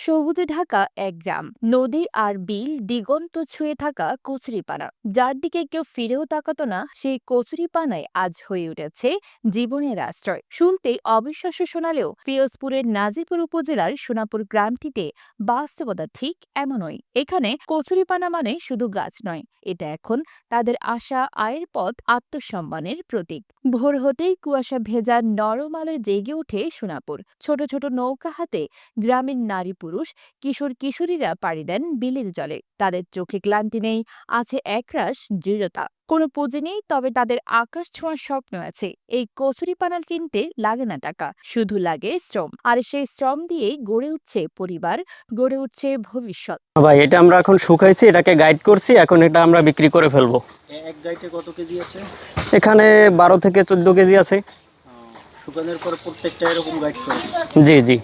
সবুজে ঢাকা এক গ্রাম, নদী আর বিল দিগন্ত ছুঁয়ে থাকা কচুরিপানা। যার দিকে কেউ ফিরেও তাকাতো না, সেই কচুরিপানায় আজ হয়ে উঠেছে জীবনের আশ্রয়। শুনতে অবিশ্বাস্য শোনালেও ফিরোজপুরের নাজিপুর উপজেলার সোনাপুর গ্রামটিতে বাস্তবতা ঠিক এমনই। এখানে কচুরিপানা মানে শুধু গাছ নয়, এটা এখন তাদের আশা, আয়ের পথ, আত্মসম্মানের প্রতীক। ভোর হতেই কুয়াশা ভেজা নরম আলোয় জেগে ওঠে সোনাপুর। ছোট ছোট নৌকা হাতে গ্রামের নারী পুরুষ কিশোর কিশোরীরা পাড়ি দেন বিলের জলে। তাদের চোখে ক্লান্তি নেই আছে একরাশ দৃঢ়তা। কোনো পুঁজি নেই তবে তাদের আকাশ ছোঁয়ার স্বপ্ন আছে। এই কচুরি পানাল কিনতে লাগে না টাকা শুধু লাগে শ্রম। আর সেই শ্রম দিয়েই গড়ে উঠছে পরিবার গড়ে উঠছে ভবিষ্যৎ। ভাই এটা আমরা এখন শুকাইছি এটাকে গাইড করছি এখন এটা আমরা বিক্রি করে ফেলব। এক গাইটে কত কেজি আছে? এখানে বারো থেকে চোদ্দ কেজি আছে। শুকানোর পর প্রত্যেকটা এরকম গাইড করে। জি জি।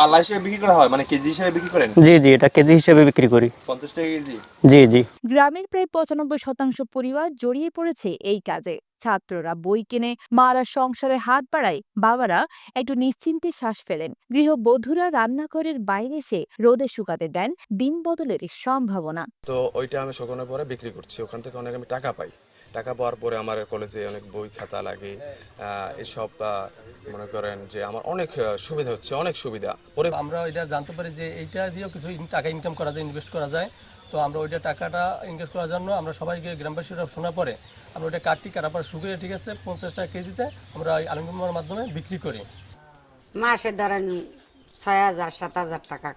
পাল্লা হিসেবে বিক্রি করা হয়? মানে কেজি হিসেবে বিক্রি করেন? জি জি এটা কেজি হিসেবে বিক্রি করি। পঞ্চাশ টাকা কেজি? জি জি। গ্রামের প্রায় পঁচানব্বই শতাংশ পরিবার জড়িয়ে পড়েছে এই কাজে। ছাত্ররা বই কিনে মারা সংসারে হাত বাড়ায় বাবারা একটু নিশ্চিন্তে শ্বাস ফেলেন। গৃহবধূরা রান্নাঘরের বাইরে এসে রোদে শুকাতে দেন দিন বদলের সম্ভাবনা। তো ওইটা আমি শুকানোর পরে বিক্রি করছি। ওখান থেকে অনেক আমি টাকা পাই। টাকা পাওয়ার পরে আমার কলেজে অনেক বই খাতা লাগে এসব মনে করেন যে আমার অনেক সুবিধা হচ্ছে অনেক সুবিধা। পরে আমরা এটা জানতে পারি যে এইটা দিয়েও কিছু টাকা ইনকাম করা যায় ইনভেস্ট করা যায়। তো আমরা ওইটা টাকাটা ইনভেস্ট করার জন্য আমরা সবাইকে গ্রামবাসীরা শোনার পরে আমরা ওইটা কাটটি কাটার পর শুকিয়ে ঠিক আছে পঞ্চাশ টাকা কেজিতে আমরা ওই আলমগীর মাধ্যমে বিক্রি করি। মাসে ধরেন ছয় হাজার সাত হাজার টাকা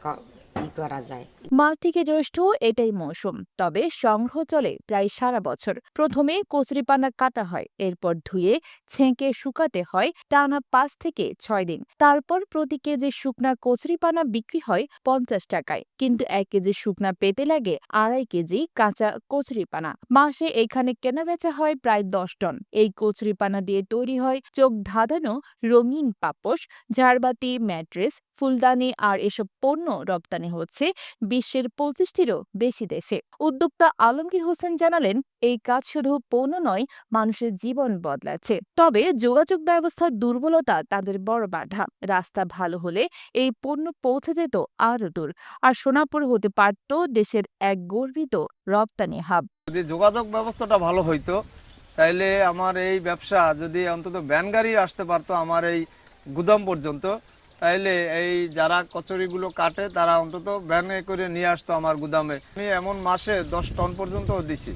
করা যায়। মাঘ থেকে জ্যৈষ্ঠ এটাই মৌসুম। তবে সংগ্রহ চলে প্রায় সারা বছর। প্রথমে কচুরিপানা কাটা হয়, এরপর ধুয়ে ছেঁকে শুকাতে হয় টানা পাঁচ থেকে ছয় দিন। তারপর প্রতি কেজি শুকনা কচুরিপানা বিক্রি হয় পঞ্চাশ টাকায়। কিন্তু এক কেজি শুকনা পেতে লাগে আড়াই কেজি কাঁচা কচুরিপানা মাসে এখানে কেনাবেচা হয় প্রায় দশ টন। এই কচুরিপানা দিয়ে তৈরি হয় চোখ ধাঁধানো রঙিন পাপোশ, ঝাড়বাতি, ম্যাট্রেস, ফুলদানি আর এসব পণ্য রপ্তানি হচ্ছে। বিশ্বের পঁচিশটিরও বেশি দেশে। উদ্যোক্তা আলমগীর হোসেন জানালেন, এই কাজ শুধু পণ্য নয়, মানুষের জীবন বদলাচ্ছে। তবে যোগাযোগ ব্যবস্থার দুর্বলতা তাদের বড় বাধা। রাস্তা ভালো হলে এই পণ্য পৌঁছে যেত আরও দূর। আর সোনাপুর হতে পারত দেশের এক গর্বিত রপ্তানি হাব। যদি যোগাযোগ ব্যবস্থাটা ভালো হইতো, তাইলে আমার এই ব্যবসা যদি অন্তত ভ্যান গাড়ি আসতে পারতো আমার এই গুদাম পর্যন্ত তাইলে এই যারা কচুরিগুলো কাটে তারা অন্তত ভ্যানে করে নিয়ে আসতো আমার গুদামে। আমি এমন মাসে দশ টন পর্যন্ত দিছি।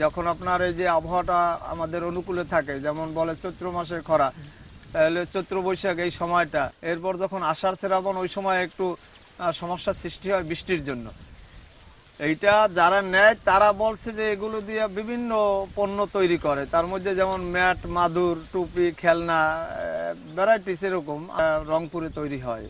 যখন আপনার এই যে আবহাওয়াটা আমাদের অনুকূলে থাকে যেমন বলে চৈত্র মাসে খরা তাহলে চৈত্র বৈশাখ এই সময়টা। এরপর যখন আষাঢ় শ্রাবণ ওই সময় একটু আহ, সমস্যার সৃষ্টি হয় বৃষ্টির জন্য। এইটা যারা নেয় তারা বলছে যে এগুলো দিয়ে বিভিন্ন পণ্য তৈরি করে। তার মধ্যে যেমন ম্যাট মাদুর টুপি খেলনা ভ্যারাইটিস এরকম রংপুরে তৈরি হয়।